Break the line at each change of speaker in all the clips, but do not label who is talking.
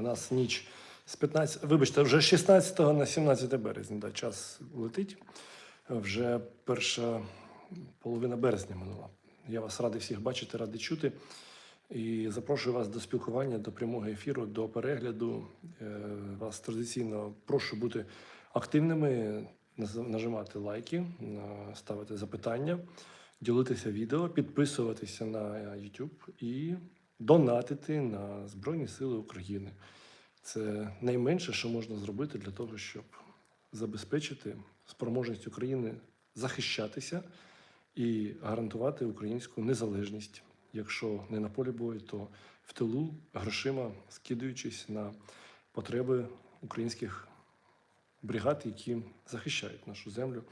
У нас ніч з 15, вибачте, вже 16 на 17 березня. Да, час летить. Вже перша половина березня минула. Я вас радий всіх бачити, радий чути. І запрошую вас до спілкування, до прямого ефіру, до перегляду. Е, Вас традиційно прошу бути активними, нажимати лайки, ставити запитання, ділитися відео, підписуватися на YouTube і донатити на Збройні Сили України. Це найменше, що можна зробити для того, щоб забезпечити спроможність України захищатися і гарантувати українську незалежність. Якщо не на полі бою, то в тилу грошима скидуючись на потреби українських бригад, які захищають нашу землю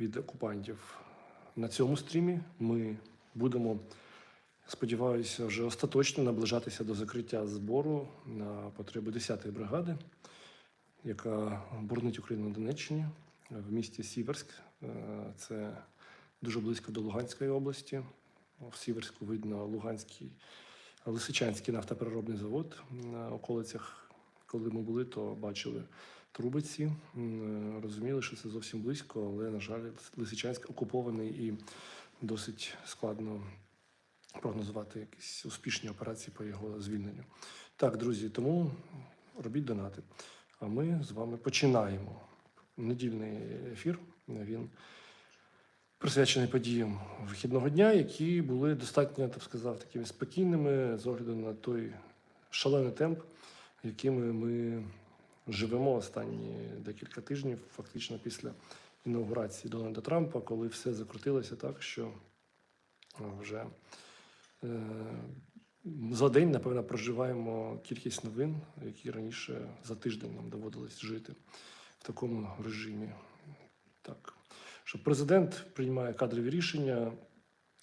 від окупантів. На цьому стрімі ми будемо, сподіваюся, вже остаточно наближатися до закриття збору на потреби 10-ї бригади, яка боронить Україну на Донеччині в місті Сіверськ. Е, Це дуже близько до Луганської області. В Сіверську видно Луганський Лисичанський нафтопереробний завод на околицях. Коли ми були, то бачили трубиці, розуміли, що це зовсім близько, але, на жаль, Лисичанськ окупований і досить складно прогнозувати якісь успішні операції по його звільненню. Так, друзі, тому робіть донати. А ми з вами починаємо. Недільний ефір. Він присвячений подіям вихідного дня, які були достатньо, так сказав, такими спокійними з огляду на той шалений темп, якими ми живемо останні декілька тижнів, фактично після інаугурації Дональда Трампа, коли все закрутилося так, що вже за день, напевно, проживаємо кількість новин, які раніше за тиждень нам доводилось жити в такому режимі. Так що президент приймає кадрові рішення,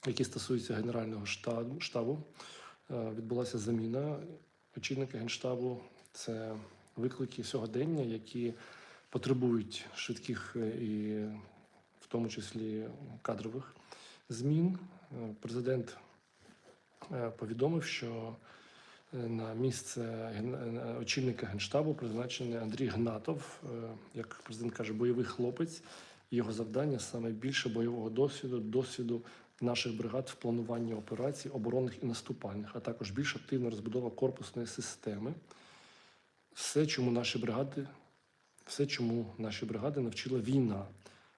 які стосуються Генерального штабу. Е, Відбулася заміна очільника генштабу. Це виклики сьогодення, які потребують швидких е, і в тому числі кадрових змін. Е, Президент е, повідомив, що е, на місце е, очільника генштабу призначений Андрій Гнатов, е, як президент каже, бойовий хлопець. Його завдання саме більше бойового досвіду, досвіду наших бригад в плануванні операцій, оборонних і наступальних, а також більш активна розбудова корпусної системи. Все, чому наші бригади, все, чому наші бригади навчила війна.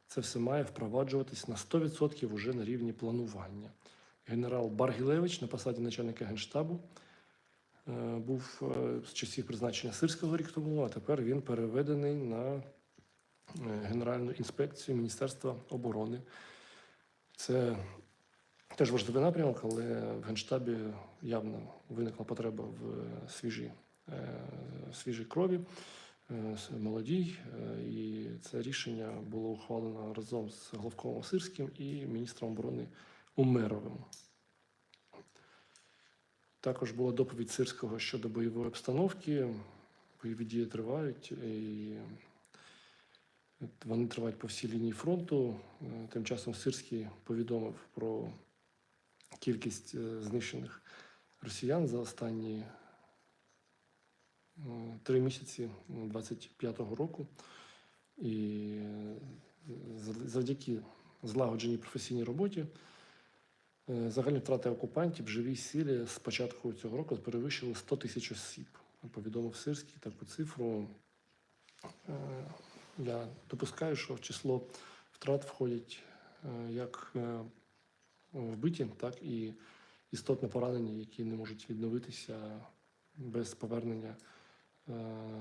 Це все має впроваджуватись на 100% уже на рівні планування. Генерал Баргілевич на посаді начальника генштабу е, був е, з часів призначення сирського рік тому, а тепер він переведений на е, Генеральну інспекцію Міністерства оборони. Це теж важливий напрямок, але в Генштабі явно виникла потреба в свіжій, свіжій крові, молодій. І це рішення було ухвалено разом з Головковим Сирським і міністром оборони Умеровим. Також була доповідь Сирського щодо бойової обстановки. Бойові дії тривають і вони тривають по всій лінії фронту. Е, Тим часом Сирський повідомив про кількість е, знищених росіян за останні е, три місяці 25-го року. І завдяки злагодженій професійній роботі загальні втрати окупантів в живій силі з початку цього року перевищили 100 тисяч осіб. Повідомив Сирський таку цифру. Е, Я допускаю, що в число втрат входять е, як е, вбиті, так і істотно поранені, які не можуть відновитися без повернення е,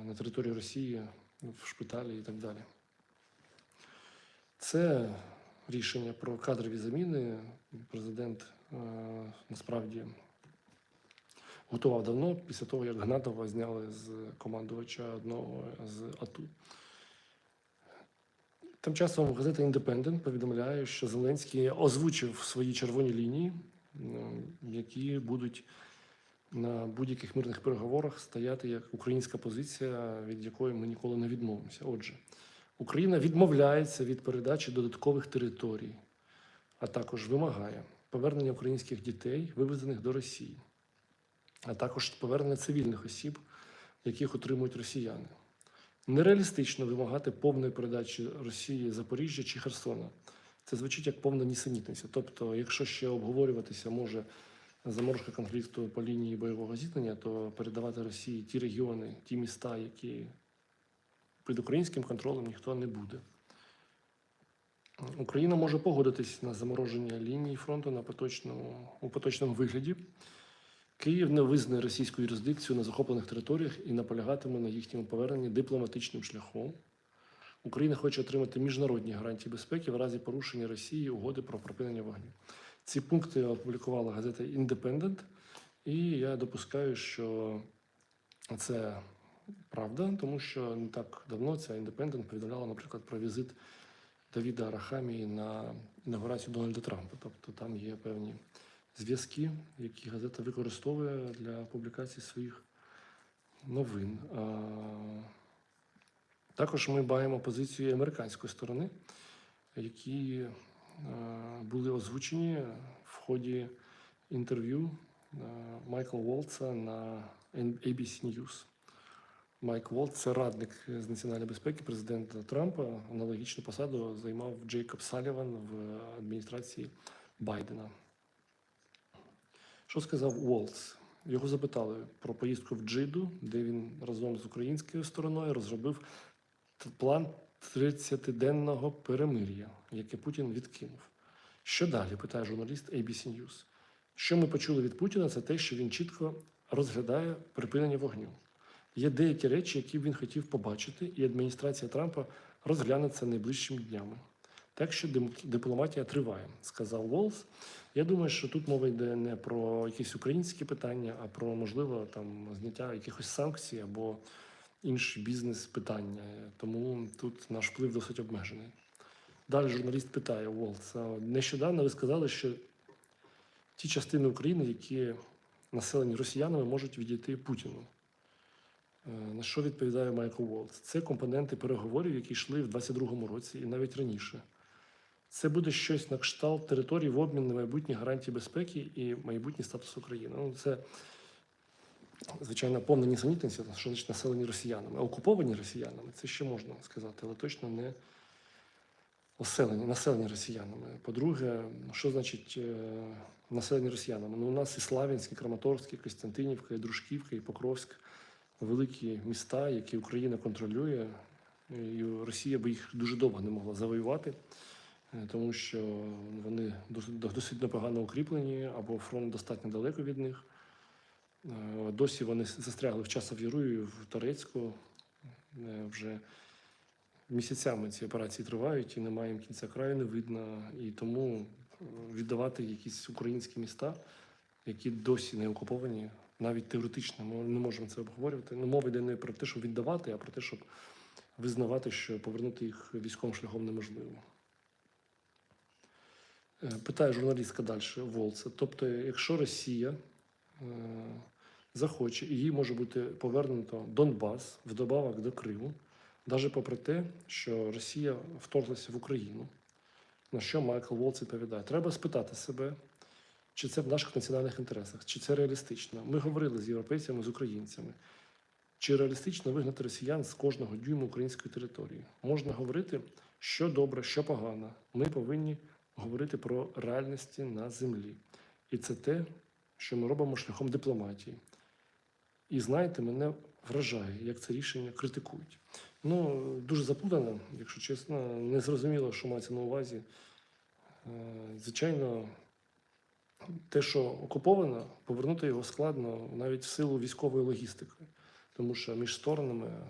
на територію Росії в шпиталі і так далі. Це рішення про кадрові заміни. Президент е, насправді готував давно, після того, як Гнатова зняли з командувача одного з АТУ. Тим часом газета Індепендент повідомляє, що Зеленський озвучив свої червоні лінії, які будуть на будь-яких мирних переговорах стояти як українська позиція, від якої ми ніколи не відмовимося. Отже, Україна відмовляється від передачі додаткових територій, а також вимагає повернення українських дітей, вивезених до Росії, а також повернення цивільних осіб яких отримують росіяни. Нереалістично вимагати повної передачі Росії Запоріжжя чи Херсона. Це звучить як повна нісенітниця. Тобто, якщо ще обговорюватися може заморозка конфлікту по лінії бойового зіткнення, то передавати Росії ті регіони, ті міста, які під українським контролем ніхто не буде. Україна може погодитись на замороження лінії фронту на поточному, у поточному вигляді. Київ не визнає російську юрисдикцію на захоплених територіях і наполягатиме на їхньому поверненні дипломатичним шляхом. Україна хоче отримати міжнародні гарантії безпеки в разі порушення Росії угоди про припинення вогню. Ці пункти опублікувала газета Independent, і я допускаю, що це правда, тому що не так давно ця Independent повідомляла, наприклад, про візит Давіда Арахамії на інаугурацію Дональда Трампа. Тобто там є певні зв'язки, які газета використовує для публікації своїх новин. Також ми бачимо позицію американської сторони, які були озвучені в ході інтерв'ю Майкла Волца на ABC News. Майк Волт це радник з національної безпеки президента Трампа. Аналогічну посаду займав Джейкоб Саліван в адміністрації Байдена. Що сказав Волц? Його запитали про поїздку в Джиду, де він разом з українською стороною розробив план 30-денного перемир'я, яке Путін відкинув. Що далі? питає журналіст ABC News. Що ми почули від Путіна, це те, що він чітко розглядає припинення вогню. Є деякі речі, які він хотів побачити, і адміністрація Трампа розгляне це найближчими днями. Так що дипломатія триває, сказав Волс. Я думаю, що тут мова йде не про якісь українські питання, а про можливо там зняття якихось санкцій або інші бізнес-питання. Тому тут наш вплив досить обмежений. Далі журналіст питає Волса. Нещодавно ви сказали, що ті частини України, які населені росіянами, можуть відійти Путіну. Е, На що відповідає Майкл Волц? Це компоненти переговорів, які йшли в 22-му році і навіть раніше. Це буде щось на кшталт території в обмін на майбутні гарантії безпеки і майбутній статус України. Ну, це, звичайно, повна нісенітниця, що значить населені росіянами. Окуповані росіянами це ще можна сказати, але точно не оселені, населені росіянами. По-друге, що значить е, населені росіянами? Ну, у нас і Славянськ, і Краматорськ, і Костянтинівка, і Дружківка, і Покровськ великі міста, які Україна контролює, і Росія би їх дуже довго не могла завоювати, е, тому що вони досить, досить непогано укріплені, або фронт достатньо далеко від них. Е, Досі вони застрягли в часов в Торецьку. Е, Вже місяцями ці операції тривають і немає їм кінця краю, не видно. І тому віддавати якісь українські міста, які досі не окуповані, навіть теоретично ми не можемо це обговорювати. Ну, мова йде не про те, щоб віддавати, а про те, щоб визнавати, що повернути їх військовим шляхом неможливо. Е, Питає журналістка далі Волца. Тобто, якщо Росія е, захоче, їй може бути повернуто Донбас вдобавок до Криму, навіть попри те, що Росія вторглася в Україну. На що Майкл Волц відповідає? Треба спитати себе, чи це в наших національних інтересах, чи це реалістично. Ми говорили з європейцями, з українцями. Чи реалістично вигнати росіян з кожного дюйму української території? Можна говорити, що добре, що погано. Ми повинні говорити про реальності на землі. І це те, що ми робимо шляхом дипломатії. І знаєте, мене вражає, як це рішення критикують. Ну, дуже заплутано, якщо чесно, не зрозуміло, що мається на увазі. Е, Звичайно, те, що окуповано, повернути його складно навіть в силу військової логістики, тому що між сторонами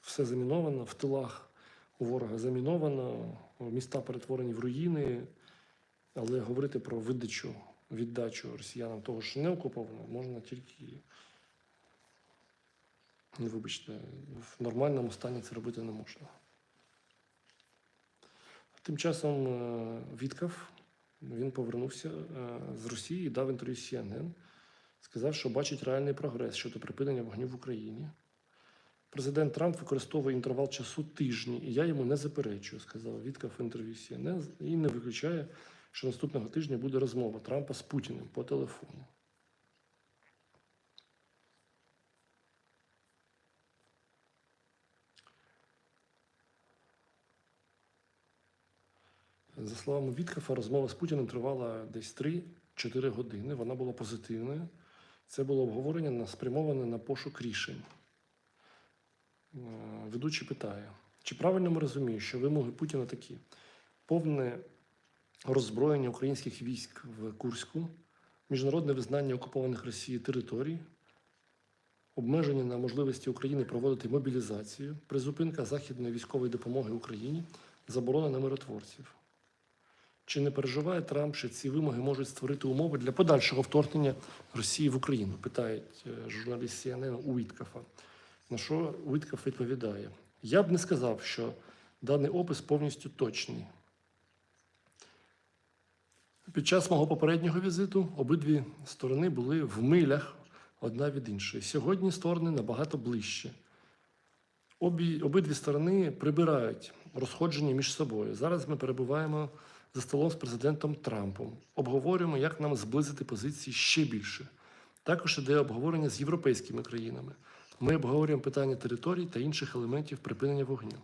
все заміновано, в тилах у ворога заміновано, міста перетворені в руїни, але говорити про видачу, віддачу росіянам того, що не окуповано, можна тільки, ну, вибачте, в нормальному стані це робити не можна. Тим часом е, Віткав він повернувся е, з Росії і дав інтерв'ю CNN. Сказав, що бачить реальний прогрес щодо припинення вогню в Україні. Президент Трамп використовує інтервал часу тижні, і я йому не заперечую, сказав Віткав інтерв'ю CNN, і не виключає, що наступного тижня буде розмова Трампа з Путіним по телефону. За словами Віткафа, розмова з Путіним тривала десь 3-4 години. Вона була позитивною. Це було обговорення спрямоване на пошук рішень. Е, Ведучий питає: чи правильно ми розуміємо, що вимоги Путіна такі: повне роззброєння українських військ в Курську, міжнародне визнання окупованих Росією територій, обмеження на можливості України проводити мобілізацію, призупинка західної військової допомоги Україні, заборона на миротворців. Чи не переживає Трамп, що ці вимоги можуть створити умови для подальшого вторгнення Росії в Україну? питає е, журналіст CNN Уіткафа. На що Уіткаф відповідає: Я б не сказав, що даний опис повністю точний. Під час мого попереднього візиту обидві сторони були в милях одна від іншої. Сьогодні сторони набагато ближче. Обі, обидві сторони прибирають розходження між собою. Зараз ми перебуваємо за столом з президентом Трампом. Обговорюємо, як нам зблизити позиції ще більше. Також іде обговорення з європейськими країнами. Ми обговорюємо питання територій та інших елементів припинення вогню.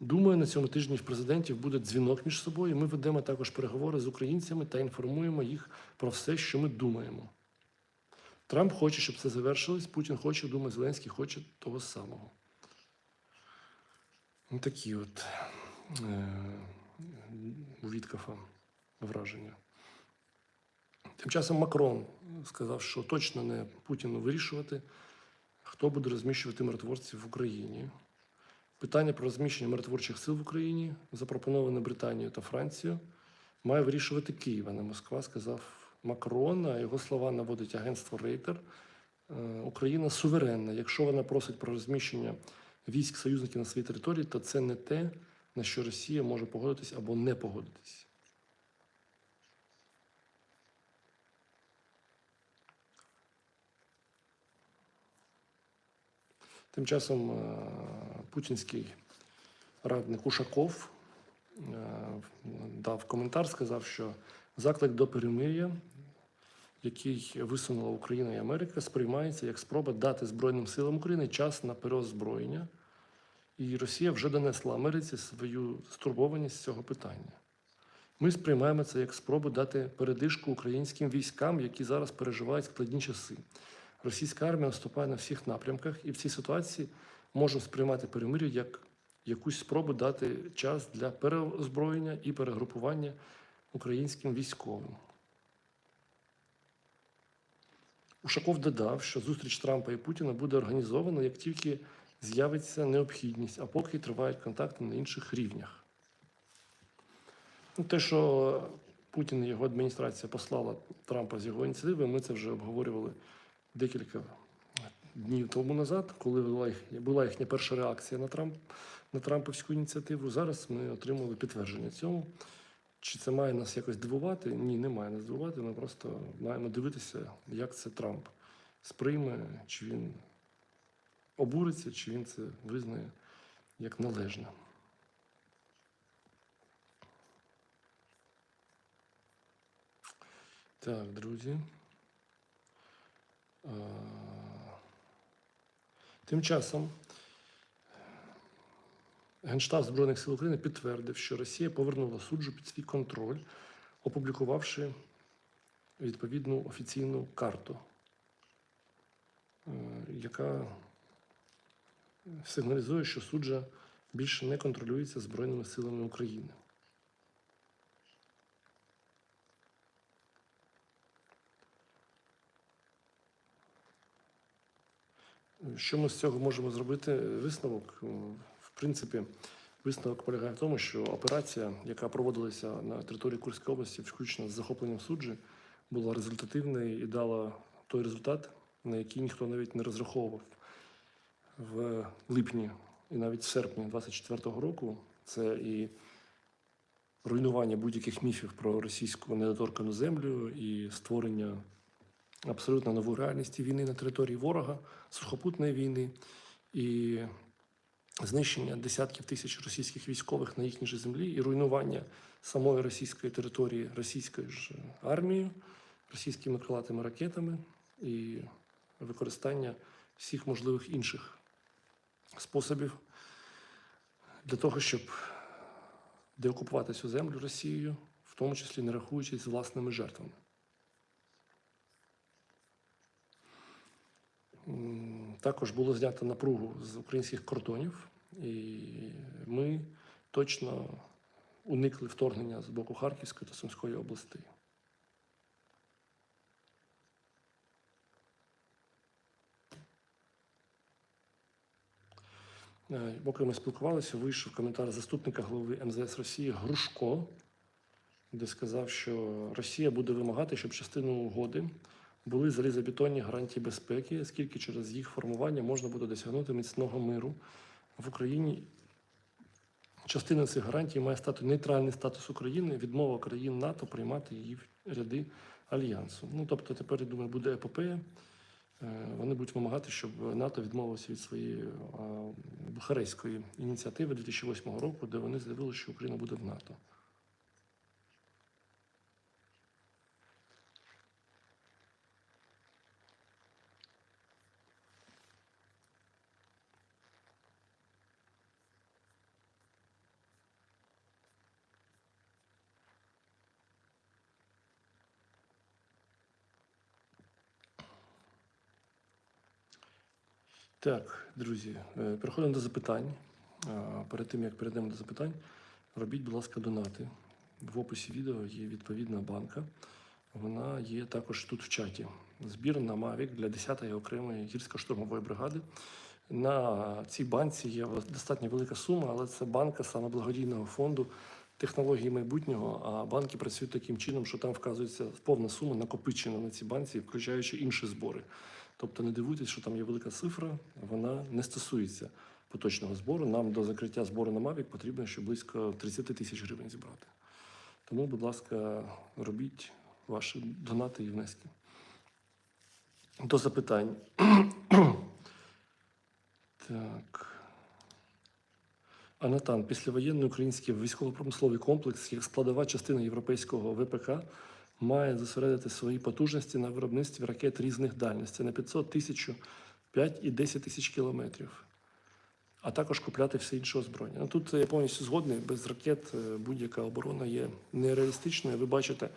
Думаю, на цьому тижні в президентів буде дзвінок між собою. Ми ведемо також переговори з українцями та інформуємо їх про все, що ми думаємо. Трамп хоче, щоб це завершилось. Путін хоче, думаю, Зеленський хоче того самого. Ну, Такі от у Віткафа враження. Тим часом Макрон сказав, що точно не Путіну вирішувати, хто буде розміщувати миротворців в Україні. Питання про розміщення миротворчих сил в Україні, запропоноване Британією та Францією, має вирішувати Київ, а не Москва, сказав Макрон. А його слова наводить агентство Рейтер. Е, Україна суверенна. Якщо вона просить про розміщення військ союзників на своїй території, то це не те, на що Росія може погодитись або не погодитись. Тим часом е, путінський радник Ушаков е, дав коментар, сказав, що заклик до перемир'я, який висунула Україна і Америка, сприймається як спроба дати Збройним силам України час на переозброєння. І Росія вже донесла Америці свою стурбованість з цього питання. Ми сприймаємо це як спробу дати передишку українським військам, які зараз переживають складні часи. Російська армія наступає на всіх напрямках, і в цій ситуації можна сприймати перемир'я як якусь спробу дати час для переозброєння і перегрупування українським військовим. Ушаков додав, що зустріч Трампа і Путіна буде організована, як тільки з'явиться необхідність, а поки тривають контакти на інших рівнях. Ну, те, що Путін і його адміністрація послала Трампа з його ініціативи, ми це вже обговорювали декілька днів тому назад, коли була, їх, була їхня перша реакція на Трамп на Трампівську ініціативу. Зараз ми отримали підтвердження цьому. Чи це має нас якось дивувати? Ні, не має нас дивувати. Ми просто маємо дивитися, як це Трамп сприйме, чи він обуриться, чи він це визнає як належне. Так, друзі. Тим часом Генштаб Збройних сил України підтвердив, що Росія повернула суджу під свій контроль, опублікувавши відповідну офіційну карту, е, яка сигналізує, що суджа більше не контролюється Збройними силами України. Що ми з цього можемо зробити? Висновок, в принципі, висновок полягає в тому, що операція, яка проводилася на території Курської області, включно з захопленням суджі, була результативною і дала той результат, на який ніхто навіть не розраховував в липні і навіть в серпні 24-го року. Це і руйнування будь-яких міфів про російську недоторкану землю і створення абсолютно нову реальність війни на території ворога, сухопутної війни і знищення десятків тисяч російських військових на їхній же землі і руйнування самої російської території російською ж армією, російськими крилатими ракетами і використання всіх можливих інших способів для того, щоб деокупувати цю землю Росією, в тому числі не рахуючись з власними жертвами. Також було знято напругу з українських кордонів, і ми точно уникли вторгнення з боку Харківської та Сумської областей. Поки ми спілкувалися, вийшов коментар заступника голови МЗС Росії Грушко, де сказав, що Росія буде вимагати, щоб частину угоди були залізобетонні гарантії безпеки, оскільки через їх формування можна буде досягнути міцного миру в Україні. Частина цих гарантій має стати нейтральний статус України, відмова країн НАТО приймати її в ряди альянсу. Ну тобто, тепер я думаю, буде епопея. Е, Вони будуть вимагати, щоб НАТО відмовилося від своєї е, бухарейської ініціативи 2008 року, де вони заявили, що Україна буде в НАТО. Так, друзі, е, переходимо до запитань. Перед тим як перейдемо до запитань, робіть, будь ласка, донати. В описі відео є відповідна банка. Вона є також тут в чаті. Збір на Mavic для 10-ї окремої гірсько-штурмової бригади. На цій банці є достатньо велика сума, але це банка саме благодійного фонду технології майбутнього. А банки працюють таким чином, що там вказується повна сума накопичена на цій банці, включаючи інші збори. Тобто не дивуйтесь, що там є велика цифра, вона не стосується поточного збору. Нам до закриття збору на Mavic потрібно ще близько 30 тисяч гривень зібрати. Тому, будь ласка, робіть ваші донати і внески. До запитань. так. Анатан, післявоєнний український військово-промисловий комплекс, як складова частина європейського ВПК, має зосередити свої потужності на виробництві ракет різних дальностей на 500 тисяч, 5 і 10 тисяч кілометрів, а також купляти все інше озброєння. Ну, тут я повністю згодний, без ракет е, будь-яка оборона є нереалістичною. Ви бачите,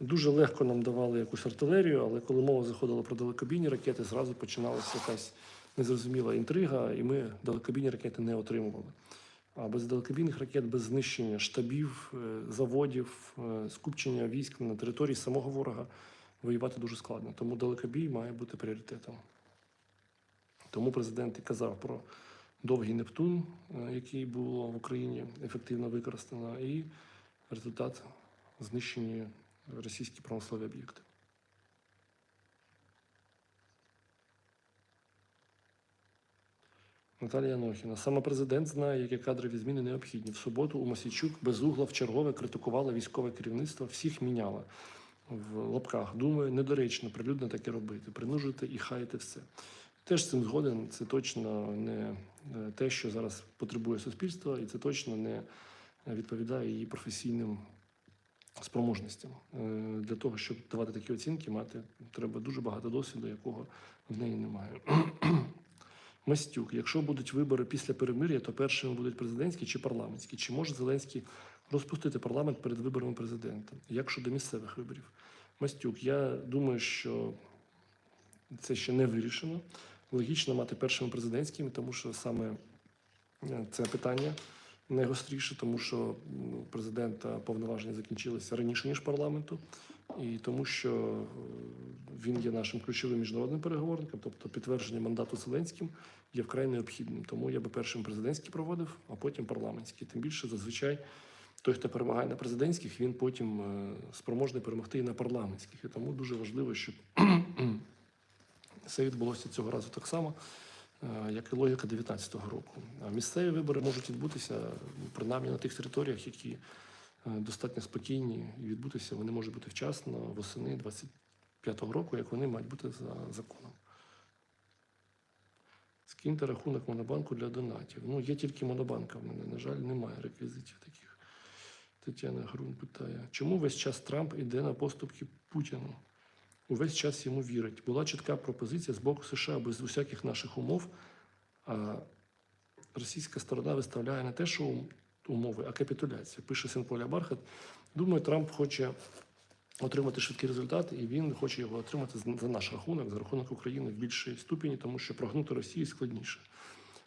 дуже легко нам давали якусь артилерію, але коли мова заходила про далекобійні ракети, зразу починалася якась незрозуміла інтрига, і ми далекобійні ракети не отримували. Без далекобійних ракет, без знищення штабів, е, заводів, е, скупчення військ на території самого ворога воювати дуже складно. Тому далекобій має бути пріоритетом. Тому президент і казав про довгий Нептун, е, який було в Україні ефективно використано, і результат знищені російські промислові об'єкти. Наталія Анохіна. Саме президент знає, які кадрові зміни необхідні. В суботу у Мосійчук безугла в чергове критикувала військове керівництво, всіх міняла в лапках. Думаю, недоречно прилюдно таке робити, принужити і хаяти все. Теж цим згоден. Це точно не е, те, що зараз потребує суспільство, і це точно не відповідає її професійним спроможностям. Е, Для того, щоб давати такі оцінки, мати треба дуже багато досвіду, якого в неї немає. Мастюк, якщо будуть вибори після перемир'я, то першими будуть президентські чи парламентські? Чи може Зеленський розпустити парламент перед виборами президента? Як щодо місцевих виборів? Мастюк, я думаю, що це ще не вирішено. Логічно мати першими президентськими, тому що саме е, це питання найгостріше, тому що президента повноваження закінчилися раніше ніж парламенту, і тому, що е, він є нашим ключовим міжнародним переговорником, тобто підтвердження мандату Зеленським є вкрай необхідним. Тому я би першим президентський проводив, а потім парламентський. Тим більше зазвичай той, хто перемагає на президентських, він потім е, спроможний перемогти і на парламентських. І тому дуже важливо, щоб це відбулося цього разу так само, е, як і логіка 2019 року. А місцеві вибори можуть відбутися ну, принаймні на тих територіях, які достатньо спокійні і відбутися. Вони можуть бути вчасно восени 25-го року, як вони мають бути за законом. Скиньте рахунок монобанку для донатів. Ну, є тільки монобанка в мене. На жаль, немає реквізитів таких. Тетяна Грун питає, чому весь час Трамп іде на поступки Путіну? Увесь час йому вірить. Була чітка пропозиція з боку США без усяких наших умов. А російська сторона виставляє не те, що умови, а капітуляція. Пише син Поля Бархат. Думаю, Трамп хоче отримати швидкий результат, і він хоче його отримати за наш рахунок, за рахунок України в більшій ступені, тому що прогнути Росію складніше.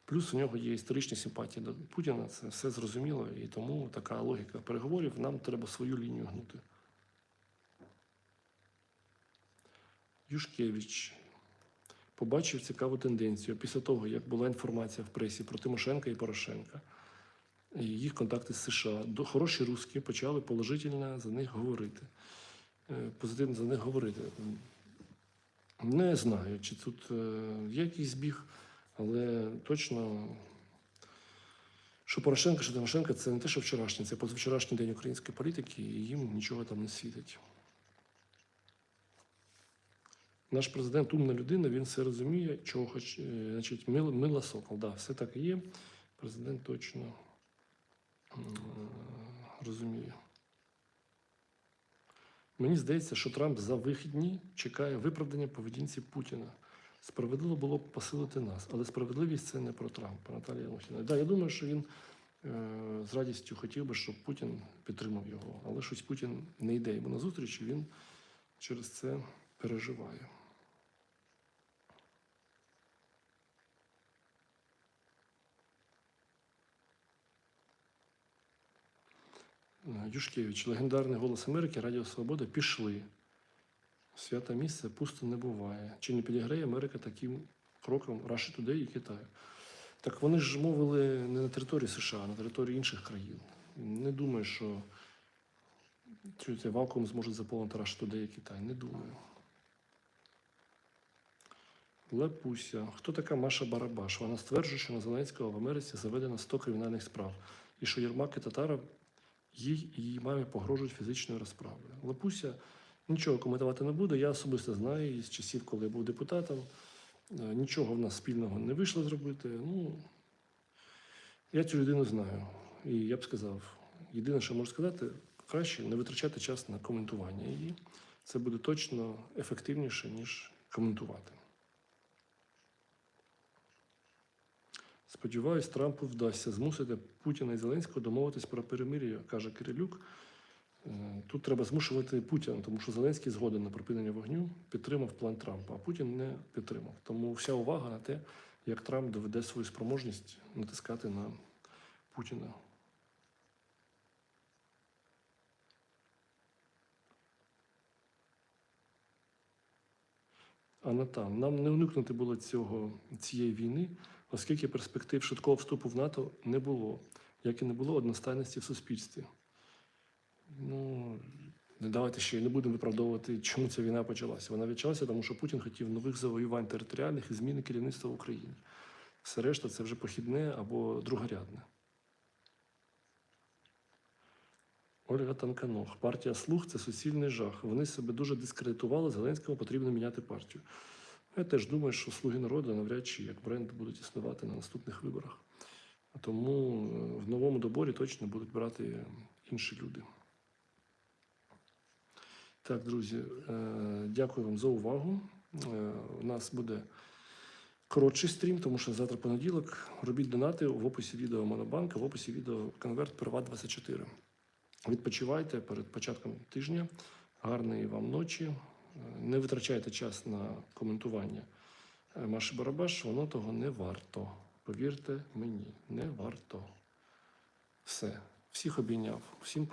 Плюс у нього є історичні симпатії до Путіна, це все зрозуміло, і тому така логіка переговорів. Нам треба свою лінію гнути. Юшкевич побачив цікаву тенденцію після того, як була інформація в пресі про Тимошенка і Порошенка, їх контакти з США. Хороші русські почали положительно за них говорити, е, позитивно за них говорити. Не знаю, чи тут е, є якийсь збіг, але точно, що Порошенко, що Тимошенко це не те, що вчорашній, це позавчорашній день української політики, і їм нічого там не світить. Наш президент умна людина, він все розуміє, чого хоч, е, значить, мила сокол. Да, все так і є. Президент точно м, розуміє. Мені здається, що Трамп за вихідні чекає виправдання поведінці Путіна. Справедливо було б посилити нас, але справедливість це не про Трампа, Наталія Мухіна. Да, я думаю, що він е, з радістю хотів би, щоб Путін підтримав його. Але щось Путін не йде йому на зустріч, і він через це переживає. Юшкевич, легендарний голос Америки, Радіо Свобода пішли. Святе місце пусто не буває. Чи не підіграє Америка таким кроком Russia Today і Китаю? Так вони ж мовили не на території США, а на території інших країн. Не думаю, що цей вакуум зможуть заповнити Russia Today і Китай. Не думаю. Лепуся. Хто така Маша Барабаш? Вона стверджує, що на Зеленського в Америці заведено 100 кримінальних справ, і що Єрмак і Татаров їй її мамі погрожують фізичною розправою. Лапуся нічого коментувати не буде. Я особисто знаю її з часів, коли я був депутатом. Е, Нічого в нас спільного не вийшло зробити. Ну, я цю людину знаю. І я б сказав, єдине, що можу сказати, краще не витрачати час на коментування її. Це буде точно ефективніше, ніж коментувати. Сподіваюсь, Трампу вдасться змусити Путіна і Зеленського домовитись про перемир'я, каже Кирилюк. Е, Тут треба змушувати Путіна, тому що Зеленський згоден на припинення вогню, підтримав план Трампа, а Путін не підтримав. Тому вся увага на те, як Трамп доведе свою спроможність натискати на Путіна. А Натан, нам не уникнути було цього, цієї війни, оскільки перспектив швидкого вступу в НАТО не було, як і не було одностайності в суспільстві. Ну, давайте ще не будемо виправдовувати, чому ця війна почалася. Вона почалася, тому що Путін хотів нових завоювань територіальних і зміни керівництва в Україні. Все решта це вже похідне або другорядне. Ольга Танканох. Партія Слух це суцільний жах. Вони себе дуже дискредитували. Зеленському потрібно міняти партію. Я теж думаю, що слуги народу навряд чи як бренд будуть існувати на наступних виборах. Тому е, в новому доборі точно будуть брати інші люди. Так, друзі, е, дякую вам за увагу. Е, У нас буде коротший стрім, тому що завтра понеділок. Робіть донати в описі відео Монобанка, в описі відео конверт Приват 24. Відпочивайте перед початком тижня. Гарної вам ночі. Не витрачайте час на коментування е, Маші Барабаш, воно того не варто. Повірте мені, не варто. Все. Всіх обійняв, всім